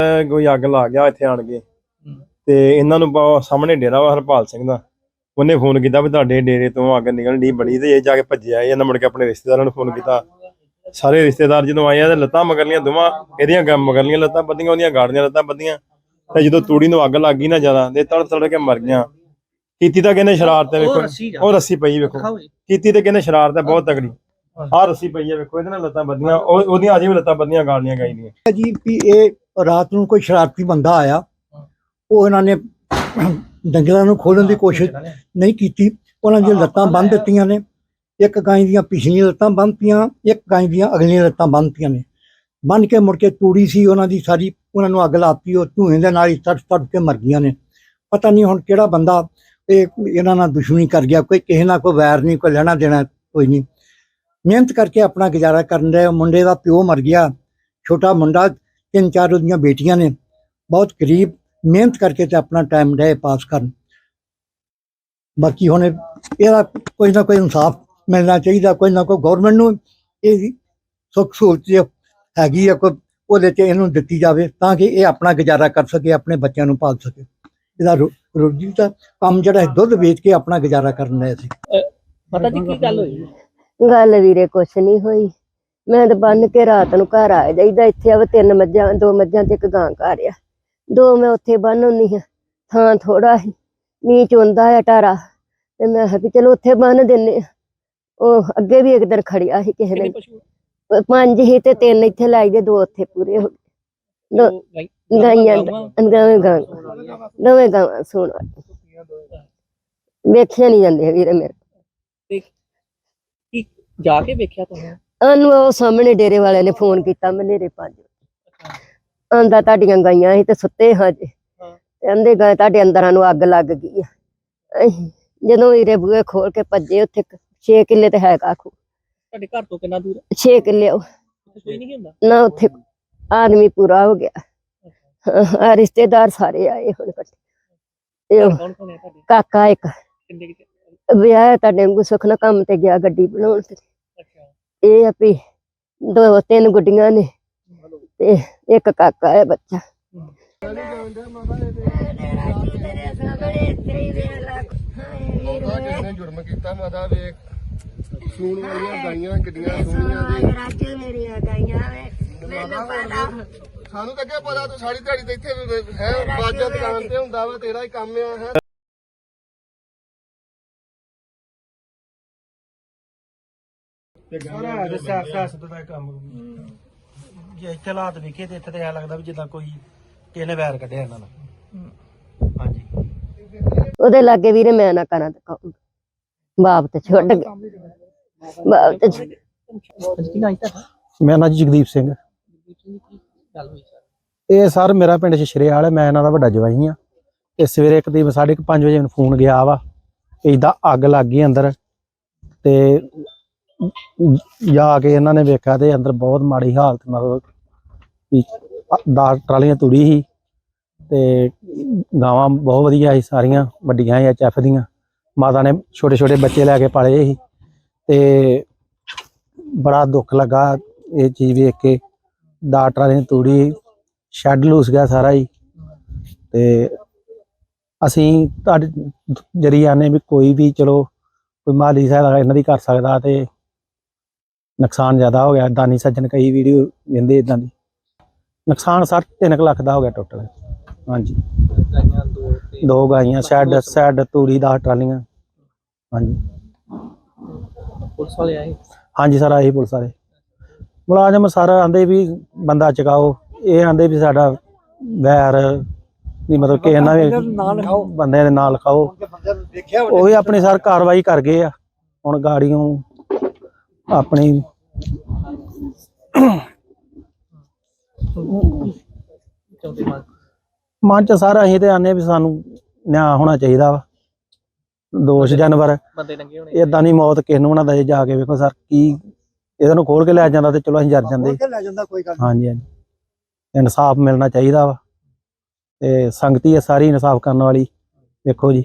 ਕੋਈ ਅੱਗ ਲਾ ਗਿਆ ਇੱਥੇ ਆਣ ਕੇ। ਤੇ ਇਹਨਾਂ ਨੂੰ ਸਾਹਮਣੇ ਡੇਰਾ ਵਾ ਹਰਪਾਲ ਸਿੰਘ ਦਾ। ਉਹਨੇ ਫੋਨ ਕੀਤਾ ਵੀ ਤੁਹਾਡੇ ਡੇਰੇ ਤੋਂ ਅੱਗ ਨਿਕਲਣ ਦੀ ਬੜੀ ਤੇ ਇਹ ਜਾ ਕੇ ਭੱਜਿਆ ਇਹਨਾਂ ਮੁੜ ਕੇ ਆਪਣੇ ਰਿਸ਼ਤੇਦਾਰਾਂ ਨੂੰ ਫੋਨ ਕੀਤਾ। ਸਾਰੇ ਰਿਸ਼ਤੇਦਾਰ ਜਦੋਂ ਆਏ ਆ ਤੇ ਲੱਤਾਂ ਮਗਰਲੀਆਂ ਦੋਵਾਂ ਇਹਦੀਆਂ ਗ- ਮਗਰਲੀਆਂ ਲੱਤਾਂ ਬੱਧੀਆਂ ਉਹਦੀਆਂ ਗਾੜੀਆਂ ਲੱਤਾਂ ਬੱਧੀਆਂ ਤੇ ਜਦੋਂ ਤੂੜੀ ਨੂੰ ਅੱਗ ਲੱਗ ਗਈ ਨਾ ਜ਼ਿਆਦਾ ਤੇ ਤੜ ਤੜ ਕੇ ਮਰ ਗਿਆ। ਕੀਤੀ ਤਾਂ ਕਹਿੰਦੇ ਸ਼ਰਾਰਤ ਹੈ ਵੇਖੋ ਉਹ ਰੱਸੀ ਪਈ ਵੇਖੋ। ਕੀਤੀ ਤੇ ਕਹਿੰਦੇ ਸ਼ਰਾਰਤ ਹੈ ਬਹੁਤ ਤਗੜੀ ਆਹ ਰੱਸੀ ਪਈ ਹੈ ਵੇਖੋ ਇਹਦੇ ਨਾਲ ਲੱਤਾਂ ਬੱਧੀਆਂ ਉਹ ਉਹਦੀਆਂ ਅਜੇ ਵੀ ਲੱਤਾਂ ਬੱਧੀਆਂ ਗਾੜੀਆਂ ਗਾਈ ਦੀਆਂ। ਜੀ ਵੀ ਇਹ ਰਾਤ ਨੂੰ ਕੋਈ ਸ਼ਰਾਰਤੀ ਬੰਦਾ ਆਇਆ ਉਹ ਇਹਨਾਂ ਨੇ ਡੰਗਰਾਂ ਨੂੰ ਖੋਲਣ ਦੀ ਕੋਸ਼ਿਸ਼ ਨਹੀਂ ਕੀਤੀ। ਉਹਨਾਂ ਦੀਆਂ ਲੱਤਾਂ ਬੰਨ੍ਹ ਦਿੱਤੀਆਂ ਨੇ। ਇੱਕ ਗਾਂ ਦੀਆਂ ਪਿਛਲੀਆਂ ਲੱਤਾਂ ਬੰਨ੍ਹਤੀਆਂ ਇੱਕ ਗਾਂ ਦੀਆਂ ਅਗਲੀਆਂ ਲੱਤਾਂ ਬੰਨ੍ਹਤੀਆਂ ਨੇ। ਬੰਨ ਕੇ ਮੁੜ ਕੇ ਤੂੜੀ ਸੀ ਉਹਨਾਂ ਦੀ ਸਾਰੀ ਉਹਨਾਂ ਨੂੰ ਅੱਗ ਲਾਤੀ ਉਹ ਧੂਏ ਦੇ ਨਾਲ ਹੀ ਤੜ ਤੜ ਕੇ ਮਰ ਗਈਆਂ ਨੇ। ਪਤਾ ਨਹੀਂ ਹੁਣ ਕਿਹੜਾ ਬੰਦਾ ਇਹ ਇਹਨਾਂ ਨਾਲ ਦੁਸ਼ਮਣੀ ਕਰ ਗਿਆ ਕੋਈ ਕਿਸੇ ਨਾਲ ਕੋਈ ਵੈਰ ਨਹੀਂ ਕੋਈ ਲੈਣਾ ਦੇਣਾ ਕੋਈ ਨਹੀਂ। ਮਿਹਨਤ ਕਰਕੇ ਆਪਣਾ ਗੁਜ਼ਾਰਾ ਕਰਨ ਰਿਹਾ ਮੁੰਡੇ ਦਾ ਪਿਓ ਮਰ ਗਿਆ ਛੋਟਾ ਮੁੰਡਾ ਤਿੰਨ ਚਾਰ ਉਹਦੀਆਂ ਬੇਟੀਆਂ ਨੇ ਬਹੁਤ ਗਰੀਬ ਮਿਹਨਤ ਕਰਕੇ ਤੇ ਆਪਣਾ ਟਾਈਮ ਰਹੇ ਪਾਸ ਕਰਨ। ਬਾਕੀ ਹੁਣ ਇਹਦਾ ਕੋਈ ਨਾ ਕੋਈ ਇਨਸਾਫ ਮਿਲਣਾ ਚਾਹੀਦਾ ਕੋਈ ਨਾ ਕੋਈ ਗਵਰਨਮੈਂਟ ਨੂੰ ਇਹ ਸੁੱਖ ਸਹੂਲਤ ਹੈਗੀ ਆ ਕੋਈ ਉਹਦੇ ਤੇ ਇਹਨੂੰ ਦਿੱਤੀ ਜਾਵੇ ਤਾਂ ਕਿ ਇਹ ਆਪਣਾ ਗੁਜ਼ਾਰਾ ਕਰ ਸਕੇ ਆਪਣੇ ਬੱਚਿਆਂ ਨੂੰ ਪਾਲ ਸਕੇ। ਇਹਦਾ ਰੋ- ਰੋਜੀ ਦਾ ਕੰਮ ਜਿਹੜਾ ਹੈ ਦੁੱਧ ਵੇਚ ਕੇ ਆਪਣਾ ਗੁਜ਼ਾਰਾ ਕਰਨ ਰਿਹਾ ਸੀ। ਪਤਾ ਜੀ ਕੀ ਗੱਲ ਹੋਈ? ਗੱਲ ਵੀਰੇ ਕੁਛ ਨਹੀਂ ਹੋਈ। ਮੈਂ ਤਾਂ ਬੰਨ ਕੇ ਰਾਤ ਨੂੰ ਘਰ ਆ ਜਾਈਦਾ ਇੱਥੇ ਆਵੇ ਤਿੰਨ ਮੱਝਾਂ ਦੋ ਮੱਝਾਂ ਤੇ ਇੱਕ ਗਾਂ ਘਰ ਆ। ਦੋ ਮੈਂ ਉੱਥੇ ਬੰਨ ਹੁੰਨੀ ਆ ਥਾਂ ਥੋੜਾ ਸੀ ਮੀਂਹ ਚੁੰਦਾ ਆ ਟਾਰਾ ਤੇ ਮੈਂ ਕਿਹਾ ਵੀ ਚਲੋ ਉੱਥੇ ਬੰਨ ਦਿੰਨੇ ਆ। ਉਹ ਅੱਗੇ ਵੀ ਇੱਕ ਦਿਨ ਖੜਿਆ ਸੀ ਕਿਸੇ ਨੇ ਪੰਜ ਹੀ ਤੇ ਤਿੰਨ ਇੱਥੇ ਲਾਈ ਦੇ ਦੋ ਉੱਥੇ ਪੂਰੇ ਹੋ ਗਏ। ਗਾਈਆਂ? ਦੋਵੇਂ ਗਾਂ ਦੋਵੇਂ ਗਾਂ ਸੁਣ ਵੇਖਿਆ ਨਹੀਂ ਜਾਂਦੇ ਵੀਰੇ ਮੇਰੇ। ਜਾ ਕੇ ਵੇਖਿਆ ਤੁਸੀਂ ਉਹਨੂੰ ਉਹ ਸਾਹਮਣੇ ਡੇਰੇ ਵਾਲਿਆਂ ਨੇ ਫੋਨ ਕੀਤਾ ਮਨੇਰੇ ਪੰਜ ਆਂਦਾ ਤੁਹਾਡੀਆਂ ਗਾਈਆਂ ਸੀ ਤੇ ਸੁੱਤੇ ਹਾਂ। ਜੇ। ਕਹਿੰਦੇ ਗਏ ਤੁਹਾਡੇ ਅੰਦਰਾਂ ਨੂੰ ਅੱਗ ਲੱਗ ਗਈ ਆ। ਜਦੋਂ ਵੀਰੇ ਬੂਹੇ ਖੋਲ ਕੇ ਭੱਜੇ ਉੱਥੇ 6 ਕਿੱਲੇ ਤੇ ਹੈਗਾ ਖੂ ਤੁਹਾਡੇ ਘਰ ਤੋਂ ਕਿੰਨਾ ਦੂਰ 6 ਕਿੱਲੇ ਉਹ। ਉੱਥੇ ਕੋਈ ਨਹੀਂ ਹੁੰਦਾ? ਨਾ ਉੱਥੇ ਆਦਮੀ ਪੂਰਾ ਹੋ ਗਿਆ। ਆ ਰਿਸ਼ਤੇਦਾਰ ਸਾਰੇ ਆਏ ਹੁਣ ਇਕੱਠੇ। ਇਹ ਕਾਕਾ ਇੱਕ। ਵਿਆਹ ਤੁਹਾਡੇ ਨੂੰ ਸੁੱਖ ਨਾਲ ਕੰਮ ਤੇ ਗਿਆ ਗੱਡੀ ਬਣਾਉਣ ਤੇ। ਇਹ ਆ ਵੀ ਦੋ ਤਿੰਨ ਗੁੱਡੀਆਂ ਨੇ ਤੇ ਇੱਕ ਕਾਕਾ ਹੈ ਬੱਚਾ। ਮਾਤਾ ਕਿਸ ਨੇ ਜੁਰਮ ਕੀਤਾ ਮਾਤਾ ਵੇਖ। ਸੂਣ ਵਾਲੀਆਂ ਗਾਈਆਂ ਕਿੱਡੀਆਂ ਸੋਹਣੀਆਂ ਦੇ ਸਾਨੂੰ ਤਾਂ ਅੱਗੇ ਪਤਾ ਤੂੰ ਸਾਰੀ ਦਿਹਾੜੀ ਤੇ ਇੱਥੇ ਹੈ ਬਾਜਾ ਦੁਕਾਨ ਤੇ ਹੁੰਦਾ ਵਾ ਤੇਰਾ ਹੀ ਕੰਮ ਆ ਹੈ। ਸਾਰਾ ਹੈ ਸਿਆਸਤ ਦਾ ਕੰਮ। ਜੇ ਇੱਥੇ ਹਾਲਾਤ ਵੇਖੇ ਤੇ ਇੱਥੇ ਤੇ ਐ ਲੱਗਦਾ ਵੀ ਜਿੱਦਾਂ ਕੋਈ ਕਿਸੇ ਨੇ ਵੈਰ ਕੱਢਿਆ ਇਹਨਾਂ ਨਾਲ। ਹਾਂਜੀ। ਉਹਦੇ ਲਾਗੇ ਵੀਰੇ ਮੈਂ ਨਾ ਕਰਾਂ ਤੇ ਬਾਪ ਤੇ ਛੁੱਟ ਗਿਆ। ਬਾਪ ਤੇ ਛੁੱਟ- ਕੀ ਨਾਮ ਮੇਰਾ ਜਗਦੀਪ ਸਿੰਘ। ਕੀ ਇਹ ਸਰ ਮੇਰਾ ਪਿੰਡ ਸ਼ਸ਼ਰੇਵਾਲ ਹੈ ਮੈਂ ਇਹਨਾਂ ਦਾ ਵੱਡਾ ਜਵਾਈ ਆ ਤੇ ਸਵੇਰੇ ਇੱਕ ਦੀ 5:30 ਵਜੇ ਮੈਨੂੰ ਫੋਨ ਗਿਆ ਵਾ ਇਦਾਂ ਅੱਗ ਲੱਗ ਗਈ ਅੰਦਰ। ਤੇ ਜਾ ਕੇ ਇਹਨਾਂ ਨੇ ਵੇਖਿਆ ਤੇ ਅੰਦਰ ਬਹੁਤ ਮਾੜੀ ਹਾਲਤ ਮਤਲਬ ਵੀ 10 ਟਰਾਲੀਆਂ ਤੁੜੀ ਸੀ ਤੇ ਗਾਵਾਂ ਬਹੁਤ ਵਧੀਆ ਸੀ ਸਾਰੀਆਂ, ਵੱਡੀਆਂ ਸੀ ਐਚਐਫ ਦੀਆਂ। ਮਾਤਾ ਨੇ ਛੋਟੇ ਛੋਟੇ ਬੱਚੇ ਲੈ ਕੇ ਪਾਲੇ ਸੀ ਤੇ ਬੜਾ ਦੁੱਖ ਲੱਗਾ ਇਹ ਚੀਜ਼ ਵੇਖ ਕੇ। ਦਸ ਟਰਾਲੀਆਂ ਤੂੜੀ ਸ਼ੈੱਡ ਲੂਸ ਗਿਆ ਸਾਰਾ ਹੀ। ਤੇ ਅਸੀਂ ਤੁਹਾਡੇ ਜਰੀਏ ਆਨੇ ਵੀ ਕੋਈ ਵੀ ਚਲੋ ਕੋਈ ਮਾਲੀ ਸਹਾਇਤਾ ਇਹਨਾਂ ਦੀ ਕਰ ਸਕਦਾ ਤੇ ਨੁਕਸਾਨ ਜ਼ਿਆਦਾ ਹੋ ਗਿਆ ਦਾਨੀ ਸੱਜਣ ਕਈ ਵੀਡੀਓ ਵੇਂਦੇ ਇਦਾਂ ਦੀ। ਨੁਕਸਾਨ ਸਰ 3 ਲੱਖ ਦਾ ਹੋ ਗਿਆ ਟੋਟਲ ਹਾਂਜੀ। ਗਾਈਆਂ ਦੋ ਤੇ ਦੋ ਗਾਈਆਂ ਸ਼ੈੱਡ ਸ਼ੈੱਡ ਤੂੜੀ ਦਾ ਟਰਾਲੀਆਂ। ਹਾਂਜੀ। ਪੁਲਿਸ ਵਾਲੇ ਆਏ? ਹਾਂਜੀ ਸਰ ਆਹੀ ਪੁਲਿਸ ਵਾਲੇ। ਮੁਲਾਜ਼ਮ ਸਰ ਆਂਦੇ ਵੀ ਬੰਦਾ ਚਕਾਓ। ਇਹ ਆਂਦੇ ਵੀ ਸਾਡਾ ਵੈਰ ਨਹੀਂ ਮਤਲਬ ਕਿ ਇਹਨਾਂ ਬੰਦੇ ਨੂੰ ਨਾਲ ਖਾਓ। ਬੰਦੇ ਦੇ ਨਾਲ ਖਾਓ ਉਹ ਵੀ ਆਪਣੀ ਸਰ ਕਾਰਵਾਈ ਕਰ ਗਏ ਆ। ਹੁਣ ਗਾੜੀਆਂ ਆਪਣੀ ਮਨ ਚ ਸਾਰਾ ਅਸੀਂ ਤੇ ਆਨੇ ਵੀ ਸਾਨੂੰ ਨਿਆਂ ਹੋਣਾ ਚਾਹੀਦਾ ਵਾ। ਦੋਸ਼ ਜਾਨਵਰ। ਬੰਦੇ ਲੰਗੇ ਹੋਣੇ ਇਦਾਂ ਦੀ ਮੌਤ ਕਿਸ ਨੂੰ ਨਾ ਦੇ ਜਾ ਕੇ ਵੇਖੋ ਸਰ ਕੀ ਇਹਨਾਂ ਨੂੰ ਖੋਲ ਕੇ ਲੈ ਜਾਂਦਾ ਤੇ ਚਲੋ ਅਸੀਂ ਜਰ ਜਾਂਦੇ। ਖੋਲ ਕੇ ਲੈ ਜਾਂਦਾ ਕੋਈ ਗੱਲ ਨੀ। ਹਾਂਜੀ ਹਾਂਜੀ। ਇਨਸਾਫ ਮਿਲਣਾ ਚਾਹੀਦਾ ਵਾ। ਤੇ ਸੰਗਤੀ ਹੈ ਸਾਰੀ ਇਨਸਾਫ ਕਰਨ ਵਾਲੀ। ਦੇਖੋ ਜੀ।